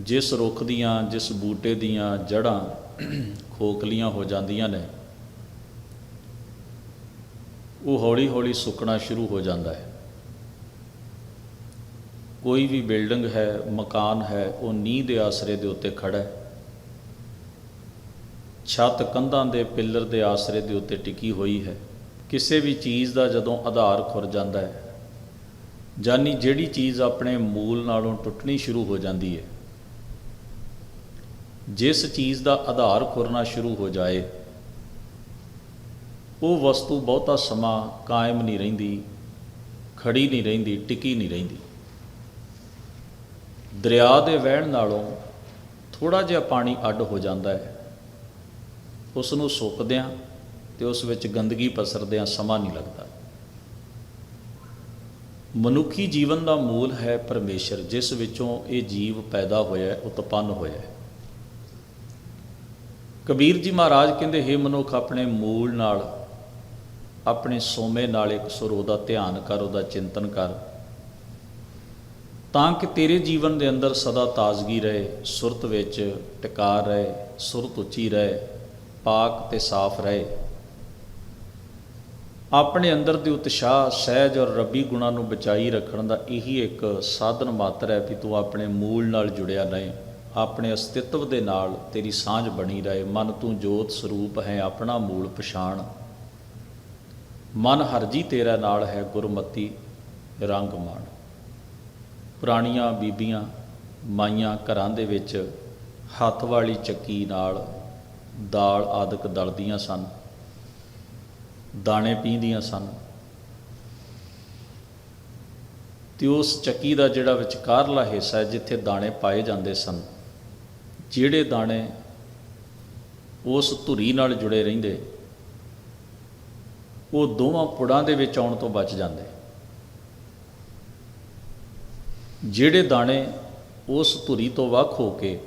ਜਿਸ ਰੁੱਖ ਦੀਆਂ, ਜਿਸ ਬੂਟੇ ਦੀਆਂ ਜੜ੍ਹਾਂ ਖੋਖਲੀਆਂ ਹੋ ਜਾਂਦੀਆਂ ਨੇ, ਉਹ ਹੌਲੀ-ਹੌਲੀ ਸੁੱਕਣਾ ਸ਼ੁਰੂ ਹੋ ਜਾਂਦਾ ਹੈ। ਕੋਈ ਵੀ ਬਿਲਡਿੰਗ ਹੈ, ਮਕਾਨ ਹੈ, ਉਹ ਨੀਂਹ ਦੇ ਆਸਰੇ ਦੇ ਉੱਤੇ ਖੜਾ ਹੈ। ਛੱਤ ਕੰਧਾਂ ਦੇ ਪਿੱਲਰ ਦੇ ਆਸਰੇ ਦੇ ਉੱਤੇ ਟਿਕੀ ਹੋਈ ਹੈ। ਕਿਸੇ ਵੀ ਚੀਜ਼ ਦਾ ਜਦੋਂ ਆਧਾਰ ਖੁਰ ਜਾਂਦਾ ਹੈ, ਜਾਨੀ ਜਿਹੜੀ ਚੀਜ਼ ਆਪਣੇ ਮੂਲ ਨਾਲੋਂ ਟੁੱਟਣੀ ਸ਼ੁਰੂ ਹੋ ਜਾਂਦੀ ਹੈ ਜਿਸ ਚੀਜ਼ ਦਾ ਆਧਾਰ ਖੁਰਨਾ ਸ਼ੁਰੂ ਹੋ ਜਾਏ, ਉਹ ਵਸਤੂ ਬਹੁਤਾ ਸਮਾਂ ਕਾਇਮ ਨਹੀਂ ਰਹਿੰਦੀ, ਖੜੀ ਨਹੀਂ ਰਹਿੰਦੀ, ਟਿਕੀ ਨਹੀਂ ਰਹਿੰਦੀ। ਦਰਿਆ ਦੇ ਵਹਿਣ ਨਾਲੋਂ ਥੋੜਾ ਜਿਹਾ ਪਾਣੀ ਅੱਡ ਹੋ ਜਾਂਦਾ ਹੈ। ਉਸ ਨੂੰ ਸੁੱਕਦਿਆਂ ਤੇ ਉਸ ਵਿੱਚ ਗੰਦਗੀ ਪਸਰਦਿਆਂ ਸਮਾਂ ਨਹੀਂ ਲੱਗਦਾ। ਮਨੁੱਖੀ ਜੀਵਨ ਦਾ ਮੂਲ ਹੈ ਪਰਮੇਸ਼ਰ, ਜਿਸ ਵਿੱਚੋਂ ਇਹ ਜੀਵ ਪੈਦਾ ਹੋਇਆ ਉਤਪੰਨ ਹੋਇਆ ਕਬੀਰ ਜੀ ਮਹਾਰਾਜ ਕਹਿੰਦੇ, ਹੇ ਮਨੁੱਖ, ਆਪਣੇ ਮੂਲ ਨਾਲ, ਆਪਣੇ ਸੋਮੇ ਨਾਲ ਇੱਕ ਸੁਰ ਉਹਦਾ ਧਿਆਨ ਕਰ, ਉਹਦਾ ਚਿੰਤਨ ਕਰ। ਤਾਂ ਕਿ ਤੇਰੇ ਜੀਵਨ ਦੇ ਅੰਦਰ ਸਦਾ ਤਾਜ਼ਗੀ ਰਹੇ, ਸੁਰਤ ਵਿੱਚ ਟਿਕਾ ਰਹੇ, ਸੁਰਤ ਉੱਚੀ ਰਹੇ, ਪਾਕ ਤੇ ਸਾਫ਼ ਰਹੇ। ਆਪਣੇ ਅੰਦਰ ਦੇ ਉਤਸ਼ਾਹ, ਸਹਿਜ ਔਰ ਰੱਬੀ ਗੁਣਾਂ ਨੂੰ ਬਚਾਈ ਰੱਖਣ ਦਾ ਇਹੀ ਇੱਕ ਸਾਧਨ ਮਾਤਰ ਹੈ ਵੀ ਤੂੰ ਆਪਣੇ ਮੂਲ ਨਾਲ ਜੁੜਿਆ ਰਹੇ। ਆਪਣੇ ਅਸਤਿਤਵ ਦੇ ਨਾਲ ਤੇਰੀ ਸਾਂਝ ਬਣੀ ਰਹੇ। ਮਨ ਤੂੰ ਜੋਤ ਸਰੂਪ ਹੈ, ਆਪਣਾ ਮੂਲ ਪਛਾਣ। ਮਨ ਹਰਜੀ ਤੇਰਾ ਨਾਲ ਹੈ, ਗੁਰਮਤੀ ਰੰਗ ਮਾਣ। ਪੁਰਾਣੀਆਂ ਬੀਬੀਆਂ ਮਾਈਆਂ ਘਰਾਂ ਦੇ ਵਿੱਚ ਹੱਥ ਵਾਲੀ ਚੱਕੀ ਨਾਲ ਦਾਲ ਆਦਿਕ ਦਲਦੀਆਂ ਸਨ, ਦਾਣੇ ਪੀਂਦੀਆਂ ਸਨ। ਤੇ ਉਸ ਚੱਕੀ ਦਾ ਜਿਹੜਾ ਵਿਚਕਾਰਲਾ ਹਿੱਸਾ ਹੈ, ਜਿੱਥੇ ਦਾਣੇ ਪਾਏ ਜਾਂਦੇ ਸਨ ਜਿਹੜੇ ਦਾਣੇ ਉਸ ਧੁਰੀ ਨਾਲ ਜੁੜੇ ਰਹਿੰਦੇ, ਉਹ ਦੋਵਾਂ ਪੁੜਾਂ ਦੇ ਵਿੱਚ ਆਉਣ ਤੋਂ ਬਚ ਜਾਂਦੇ। ਜਿਹੜੇ ਦਾਣੇ ਉਸ ਧੁਰੀ ਤੋਂ ਵੱਖ ਹੋ ਕੇ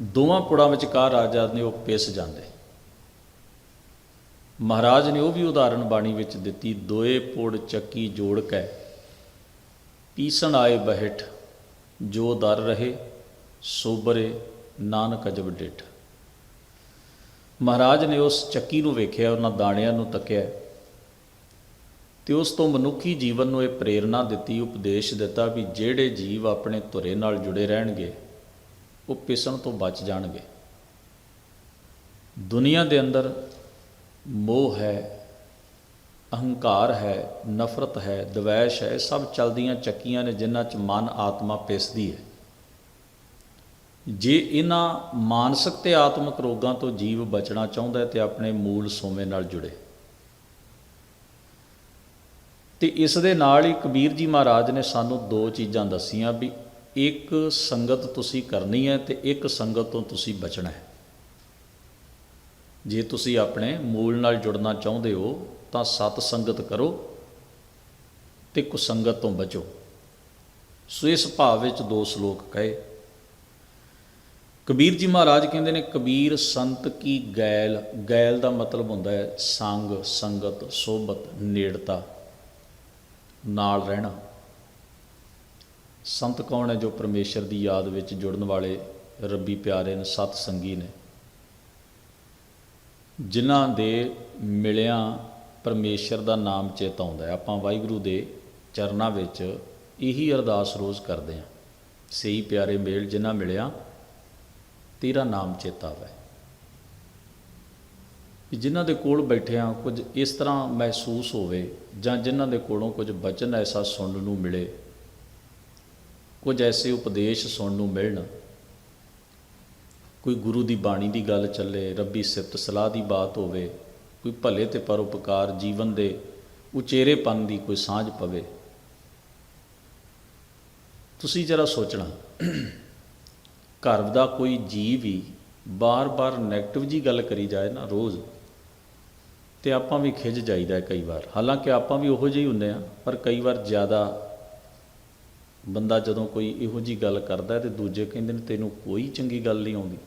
ਦੋਵਾਂ ਪੁੜਾਂ ਵਿਚਕਾਰ ਆ ਜਾਂਦੇ ਉਹ ਪਿਸ ਜਾਂਦੇ। ਮਹਾਰਾਜ ਨੇ ਉਹ ਵੀ ਉਦਾਹਰਣ ਬਾਣੀ ਵਿੱਚ ਦਿੱਤੀ, ਦੋਏ ਪੁੜ ਚੱਕੀ ਜੋੜ ਕੇ, ਪੀਸਣ ਆਏ ਬਹਿਠ, ਜੋ ਦਰ ਰਹੇ ਸੋਬਰੇ ਨਾਨਕ ਅਜਬ ਡਿਠ। ਮਹਾਰਾਜ ਨੇ ਉਸ ਚੱਕੀ ਨੂੰ ਵੇਖਿਆ, ਉਹਨਾਂ ਦਾਣਿਆਂ ਨੂੰ ਤੱਕਿਆ। ਤੇ ਉਸ ਤੋਂ ਮਨੁੱਖੀ ਜੀਵਨ ਨੂੰ ਇਹ ਪ੍ਰੇਰਣਾ ਦਿੱਤੀ, ਉਪਦੇਸ਼ ਦਿੱਤਾ ਵੀ ਜਿਹੜੇ ਜੀਵ ਆਪਣੇ ਧੁਰੇ ਨਾਲ ਜੁੜੇ ਰਹਿਣਗੇ, ਉਹ ਪਿਸਣ ਤੋਂ ਬਚ ਜਾਣਗੇ। ਦੁਨੀਆ ਦੇ ਅੰਦਰ ਮੋਹ ਹੈ, ਅਹੰਕਾਰ ਹੈ, ਨਫ਼ਰਤ ਹੈ, ਦਵੈਸ਼ ਹੈ, ਇਹ ਸਭ ਚਲਦੀਆਂ ਚੱਕੀਆਂ ਨੇ ਜਿਨ੍ਹਾਂ 'ਚ ਮਨ ਆਤਮਾ ਪਿਸਦੀ ਹੈ। ਜੇ ਇਹਨਾਂ ਮਾਨਸਿਕ ਤੇ ਆਤਮਿਕ ਰੋਗਾਂ ਤੋਂ ਜੀਵ ਬਚਣਾ ਚਾਹੁੰਦਾ ਹੈ ਤੇ ਆਪਣੇ ਮੂਲ ਸੋਮੇ ਨਾਲ ਜੁੜੇ। ਤੇ ਇਸ ਦੇ ਨਾਲ ਹੀ ਕਬੀਰ ਜੀ ਮਹਾਰਾਜ ਨੇ ਸਾਨੂੰ ਦੋ ਚੀਜ਼ਾਂ ਦੱਸੀਆਂ ਵੀ ਇੱਕ ਸੰਗਤ ਤੁਸੀਂ ਕਰਨੀ ਹੈ ਤੇ ਇੱਕ ਸੰਗਤ ਤੋਂ ਤੁਸੀਂ ਬਚਣਾ ਹੈ। ਜੇ ਤੁਸੀਂ ਆਪਣੇ ਮੂਲ ਨਾਲ ਜੁੜਨਾ ਚਾਹੁੰਦੇ ਹੋ ਤਾਂ ਸਤ ਸੰਗਤ ਕਰੋ ਤੇ ਕੁਸੰਗਤ ਤੋਂ ਬਚੋ। ਸੋ ਇਸ ਭਾਵ ਵਿੱਚ ਦੋ ਸ਼ਲੋਕ ਕਹੇ। ਕਬੀਰ ਜੀ ਮਹਾਰਾਜ ਕਹਿੰਦੇ ਨੇ, ਕਬੀਰ ਸੰਤ ਕੀ ਗੈਲ ਗੈਲ ਦਾ ਮਤਲਬ ਹੁੰਦਾ ਹੈ ਸੰਗ, ਸੰਗਤ ਸੋਬਤ ਨੇੜਤਾ, ਨਾਲ ਰਹਿਣਾ। ਸੰਤ ਕੌਣ ਹੈ ਜੋ ਪਰਮੇਸ਼ਰ ਦੀ ਯਾਦ ਵਿੱਚ ਜੁੜਨ ਵਾਲੇ ਰੱਬੀ ਪਿਆਰੇ ਨੇ, ਸਤ ਸੰਗੀ ਨੇ। ਜਿਨ੍ਹਾਂ ਦੇ ਮਿਲਿਆਂ ਪਰਮੇਸ਼ਰ ਦਾ ਨਾਮ ਚੇਤ ਆਉਂਦਾ ਹੈ। ਆਪਾਂ ਵਾਹਿਗੁਰੂ ਦੇ ਚਰਨਾਂ ਵਿੱਚ ਇਹੀ ਅਰਦਾਸ ਰੋਜ਼ ਕਰਦੇ ਹਾਂ। ਸਹੀ ਪਿਆਰੇ ਮੇਲ ਜਿਨ੍ਹਾਂ ਮਿਲਿਆ ਤੇਰਾ ਨਾਮ ਚੇਤਾ ਆਵੇ ਕਿ ਜਿਨ੍ਹਾਂ ਦੇ ਕੋਲ ਬੈਠਿਆਂ ਕੁਝ ਇਸ ਤਰ੍ਹਾਂ ਮਹਿਸੂਸ ਹੋਵੇ, ਜਾਂ ਜਿਨ੍ਹਾਂ ਦੇ ਕੋਲੋਂ ਕੁਝ ਬਚਨ ਐਸਾ ਸੁਣਨ ਨੂੰ ਮਿਲੇ, ਕੁਝ ਐਸੇ ਉਪਦੇਸ਼ ਸੁਣਨ ਨੂੰ ਮਿਲਣ। ਕੋਈ ਗੁਰੂ ਦੀ ਬਾਣੀ ਦੀ ਗੱਲ ਚੱਲੇ, ਰੱਬੀ ਸਿਫਤ ਸਲਾਹ ਦੀ ਬਾਤ ਹੋਵੇ, ਕੋਈ ਭਲੇ ਤੇ ਪਰਉਪਕਾਰ ਜੀਵਨ ਦੇ ਉਚੇਰੇਪਨ ਦੀ ਕੋਈ ਸਾਂਝ ਪਵੇ। ਤੁਸੀਂ ਜਰਾ ਸੋਚਣਾ। ਘਰ ਦਾ ਕੋਈ ਜੀਵ ਵੀ ਬਾਰ-ਬਾਰ 네ਗੇਟਿਵ ਜੀ ਗੱਲ ਕਰੀ ਜਾਏ ਨਾ ਰੋਜ਼, ਤੇ ਆਪਾਂ ਵੀ ਖਿਜ ਜਾਈਦਾ ਕਈ ਵਾਰ। ਹਾਲਾਂਕਿ ਆਪਾਂ ਵੀ ਉਹੋ ਜਿਹੇ ਹੁੰਦੇ ਆ ਪਰ ਕਈ ਵਾਰ ਜ਼ਿਆਦਾ ਬੰਦਾ ਜਦੋਂ ਕੋਈ ਇਹੋ ਜੀ ਗੱਲ ਕਰਦਾ ਤੇ ਦੂਜੇ ਕਹਿੰਦੇ ਨੇ, ਤੈਨੂੰ ਕੋਈ ਚੰਗੀ ਗੱਲ ਨਹੀਂ ਆਉਂਦੀ।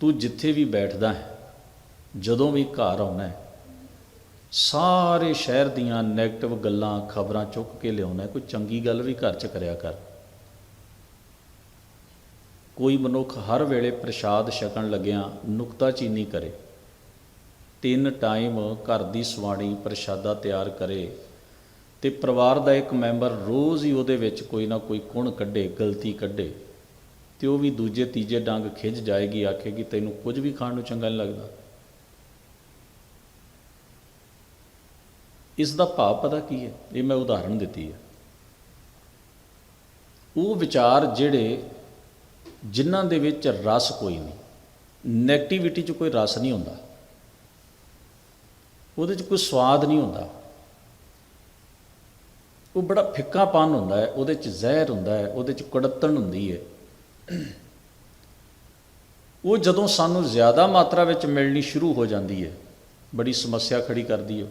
ਤੂੰ ਜਿੱਥੇ ਵੀ ਬੈਠਦਾ ਹੈ, ਜਦੋਂ ਵੀ ਘਰ ਆਉਣਾ ਹੈ, ਸਾਰੇ ਸ਼ਹਿਰ ਦੀਆਂ 네ਗੇਟਿਵ ਗੱਲਾਂ, ਖਬਰਾਂ ਚੁੱਕ ਕੇ ਲਿਆਉਣਾ ਕੋਈ ਚੰਗੀ ਗੱਲ ਵੀ ਘਰ 'ਚ ਕਰਿਆ ਕਰ। ਕੋਈ ਮਨੁੱਖ ਹਰ ਵੇਲੇ ਪ੍ਰਸ਼ਾਦ ਛਕਣ ਲੱਗਿਆਂ ਨੁਕਤਾਚੀਨੀ ਕਰੇ। ਤਿੰਨ ਟਾਈਮ ਘਰ ਦੀ ਸਵਾਣੀ ਪ੍ਰਸ਼ਾਦਾ ਤਿਆਰ ਕਰੇ ਤੇ ਪਰਿਵਾਰ ਦਾ ਇੱਕ ਮੈਂਬਰ ਰੋਜ਼ ਹੀ ਉਹਦੇ ਵਿੱਚ ਕੋਈ ਨਾ ਕੋਈ ਕੁਣ ਕੱਢੇ, ਗਲਤੀ ਕੱਢੇ ਤੇ ਉਹ ਵੀ ਦੂਜੇ, ਤੀਜੇ ਡੰਗ ਖਿੱਚ ਜਾਏਗੀ, ਆਖੇਗੀ, ਤੈਨੂੰ ਕੁਝ ਵੀ ਖਾਣ ਨੂੰ ਚੰਗਾ ਨਹੀਂ ਲੱਗਦਾ। ਇਸ ਦਾ ਭਾਵ ਪਤਾ ਕੀ ਹੈ? ਇਹ ਮੈਂ ਉਦਾਹਰਣ ਦਿੱਤੀ ਹੈ। ਉਹ ਵਿਚਾਰ ਜਿਹੜੇ ਜਿਨ੍ਹਾਂ ਦੇ ਵਿੱਚ ਰਸ ਕੋਈ ਨਹੀਂ। ਨੈਗੇਟਿਵਿਟੀ 'ਚ ਕੋਈ ਰਸ ਨਹੀਂ ਹੁੰਦਾ। ਉਹਦੇ 'ਚ ਕੋਈ ਸਵਾਦ ਨਹੀਂ ਹੁੰਦਾ। ਉਹ ਬੜਾ ਫਿੱਕਾਪਨ ਹੁੰਦਾ ਹੈ, ਉਹਦੇ 'ਚ ਜ਼ਹਿਰ ਹੁੰਦਾ ਹੈ, ਉਹਦੇ 'ਚ ਕੜਤਣ ਹੁੰਦੀ ਹੈ। ਉਹ ਜਦੋਂ ਸਾਨੂੰ ਜ਼ਿਆਦਾ ਮਾਤਰਾ ਵਿੱਚ ਮਿਲਣੀ ਸ਼ੁਰੂ ਹੋ ਜਾਂਦੀ ਹੈ, ਬੜੀ ਸਮੱਸਿਆ ਖੜੀ ਕਰਦੀ ਹੈ।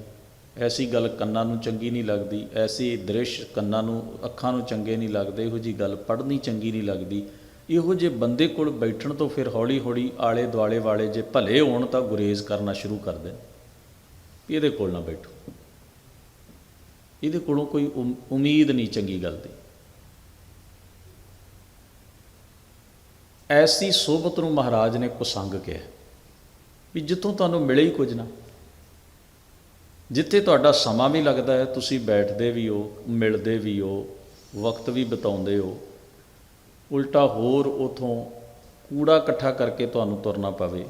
ਐਸੀ ਗੱਲ ਕੰਨਾਂ ਨੂੰ ਚੰਗੀ ਨਹੀਂ ਲੱਗਦੀ, ਐਸੀ ਦ੍ਰਿਸ਼ ਕੰਨਾਂ ਨੂੰ, ਅੱਖਾਂ ਨੂੰ ਚੰਗੇ ਨਹੀਂ ਲੱਗਦੇ, ਇਹੋ ਜੀ ਗੱਲ ਪੜ੍ਹਨੀ ਚੰਗੀ ਨਹੀਂ ਲੱਗਦੀ। ਇਹੋ ਜਿਹੇ ਬੰਦੇ ਕੋਲ ਬੈਠਣ ਤੋਂ ਫਿਰ ਹੌਲੀ ਹੌਲੀ ਆਲੇ ਦੁਆਲੇ ਵਾਲੇ ਜੇ ਭਲੇ ਹੋਣ ਤਾਂ ਗੁਰੇਜ਼ ਕਰਨਾ ਸ਼ੁਰੂ ਕਰ ਦੇਣ। ਵੀ ਇਹਦੇ ਕੋਲ ਨਾ ਬੈਠੋ। ਇਹਦੇ ਕੋਲੋਂ ਕੋਈ ਉਮ- ਉਮੀਦ ਨਹੀਂ ਚੰਗੀ ਗੱਲ ਦੀ। ਐਸੀ ਸੋਬਤ ਨੂੰ ਮਹਾਰਾਜ ਨੇ ਕੁਸੰਗ ਕਿਹਾ ਵੀ ਜਿੱਥੋਂ ਤੁਹਾਨੂੰ ਮਿਲੇ ਹੀ ਕੁਝ ਨਾ। ਜਿੱਥੇ ਤੁਹਾਡਾ ਸਮਾਂ ਵੀ ਲੱਗਦਾ ਹੈ, ਤੁਸੀਂ ਬੈਠਦੇ ਵੀ ਹੋ, ਮਿਲਦੇ ਵੀ ਹੋ, ਵਕਤ ਵੀ ਬਿਤਾਉਂਦੇ ਹੋ ਉਲਟਾ ਹੋਰ ਉਥੋਂ ਕੂੜਾ ਇਕੱਠਾ ਕਰਕੇ ਤੁਹਾਨੂੰ ਤੁਰਨਾ ਪਵੇ।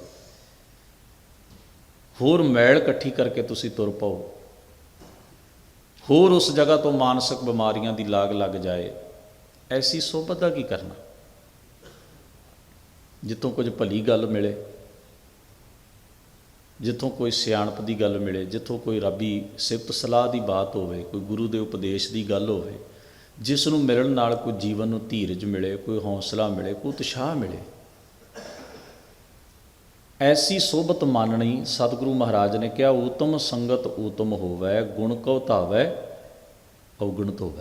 ਹੋਰ ਮੈਲ ਇਕੱਠੀ ਕਰਕੇ ਤੁਸੀਂ ਤੁਰ ਪਾਓ। ਹੋਰ ਉਸ ਜਗ੍ਹਾ ਤੋਂ ਮਾਨਸਿਕ ਬਿਮਾਰੀਆਂ ਦੀ ਲਾਗ ਲੱਗ ਜਾਏ, ਐਸੀ ਸੋਬਤ ਦਾ ਕੀ ਕਰਨਾ? ਜਿੱਥੋਂ ਕੁਝ ਭਲੀ ਗੱਲ ਮਿਲੇ, ਜਿੱਥੋਂ ਕੋਈ ਸਿਆਣਪ ਦੀ ਗੱਲ ਮਿਲੇ, ਜਿੱਥੋਂ ਕੋਈ ਰੱਬੀ ਸਿਫਤ ਸਲਾਹ ਦੀ ਬਾਤ ਹੋਵੇ, ਕੋਈ ਗੁਰੂ ਦੇ ਉਪਦੇਸ਼ ਦੀ ਗੱਲ ਹੋਵੇ ਜਿਸ ਨੂੰ ਮਿਲਣ ਨਾਲ ਕੋਈ ਜੀਵਨ ਨੂੰ ਧੀਰਜ ਮਿਲੇ, ਕੋਈ ਹੌਸਲਾ ਮਿਲੇ, ਕੋਈ ਉਤਸ਼ਾਹ ਮਿਲੇ। ਐਸੀ ਸੋਭਤ ਮਾਨਣੀ ਸਤਿਗੁਰੂ ਮਹਾਰਾਜ ਨੇ ਕਿਹਾ, ਉਤਮ ਸੰਗਤ ਉਤਮ ਹੋਵੇ, ਗੁਣ ਕਉ ਧਾਵੈ ਔਗਣਤ ਹੋਵੇ